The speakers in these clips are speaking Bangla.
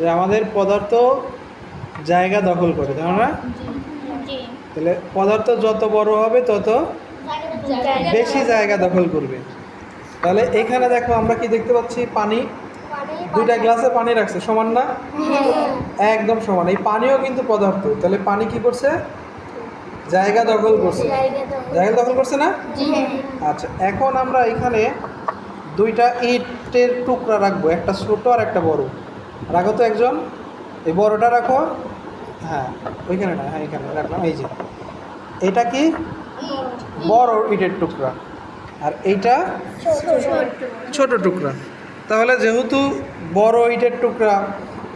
যে আমাদের পদার্থ জায়গা দখল করে তাই না তাহলে পদার্থ যত বড় হবে তত বেশি জায়গা দখল করবে। তাহলে এখানে দেখো আমরা কি দেখতে পাচ্ছি? পানি। দুইটা গ্লাসে পানি রাখছে সমান না? একদম সমান। এই পানিও কিন্তু পদার্থ। তাহলে পানি কি করছে? জায়গা দখল করছে। জায়গা দখল করছে। না? আচ্ছা এখন আমরা এখানে দুইটা ইটের টুকরা রাখব একটা ছোট আর একটা বড়। রাখো তো একজন। এই বড়টা রাখো। হ্যাঁ ওইখানে না হ্যাঁ এখানে রাখলাম, এই যে। এটা কি? বড় ইটের টুকরা। আর এইটা? ছোট টুকরা। তাহলে যেহেতু বড় ইটের টুকরা,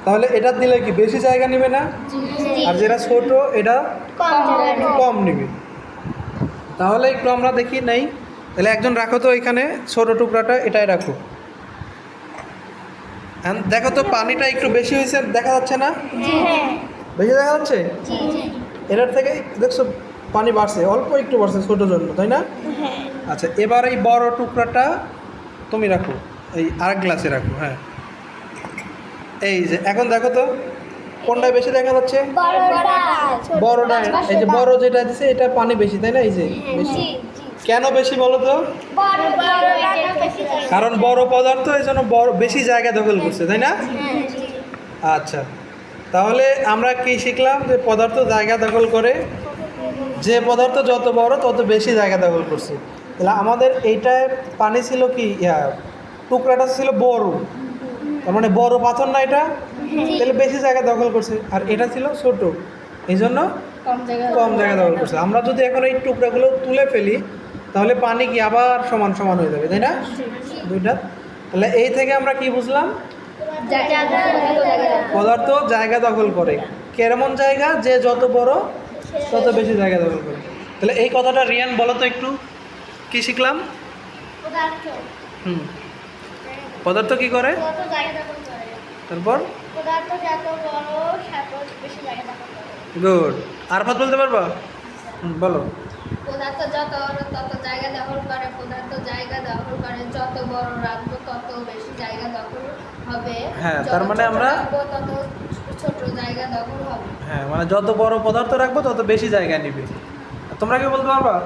তাহলে এটা দিলে কি বেশি জায়গা নেবে না? আর যেটা ছোট, এটা কম নেবে। তাহলে একটু আমরা দেখি, নেই। তাহলে একজন রাখো তো এখানে, ছোট টুকরাটা, এটাই রাখো। দেখো তো পানিটা একটু বেশি হয়েছে দেখা যাচ্ছে না? বেশি দেখা যাচ্ছে? এটার থেকে দেখছ পানি বাড়ছে অল্প একটু বাড়ছে ছোটোর জন্য তাই না? আচ্ছা এবার এই বড় টুকরাটা তুমি রাখো এই আরেক গ্লাসে রাখো হ্যাঁ। এই যে এখন দেখো তো কোনটা বেশি দেখা যাচ্ছে? বড়টা এই যে বড় যেটা দিছে এটা পানি বেশি তাই না এই যে? বেশি কেন বেশি বলো তো? কারণ বড় পদার্থ এই জন্য বড়, বেশি জায়গা দখল করছে, তাই না? আচ্ছা তাহলে আমরা কি শিখলাম যে পদার্থ জায়গা দখল করে? যে পদার্থ যত বড়, তত বেশি জায়গা দখল করছে। তাহলে আমাদের এইটায় পানি ছিল কি? টুকরাটা ছিল বড় তার মানে বড় পাথর না এটা? তাহলে বেশি জায়গা দখল করছে। আর এটা ছিল ছোট। এই জন্য কম জায়গা দখল করছে। আমরা যদি এখন এই টুকরাগুলো তুলে ফেলি তাহলে পানি কি আবার সমান সমান হয়ে যাবে তাই না? দুইটা। তাহলে এই থেকে আমরা কি বুঝলাম? পদার্থ জায়গা দখল করে। কেমন জায়গা? যে যত বড় তত বেশি জায়গা দখল করে। তাহলে এই কথাটা রিয়ান বলো তো একটু। কি শিখলাম? হুম। পদার্থ কি করে? তারপর? গুড। আরফাত বলতে পারবা? বলো। পদার্থ যত তত জায়গা দখল করে। পদার্থ জায়গা দখল করে যত বড় রাখব তত বেশি জায়গা দখল হবে। হ্যাঁ, তার মানে আমরা- তত ছোট জায়গা দখল হবে। হ্যাঁ মানে যত বড় পদার্থ রাখব তত বেশি জায়গা নিবে। তোমরা কি বলতে পারবা?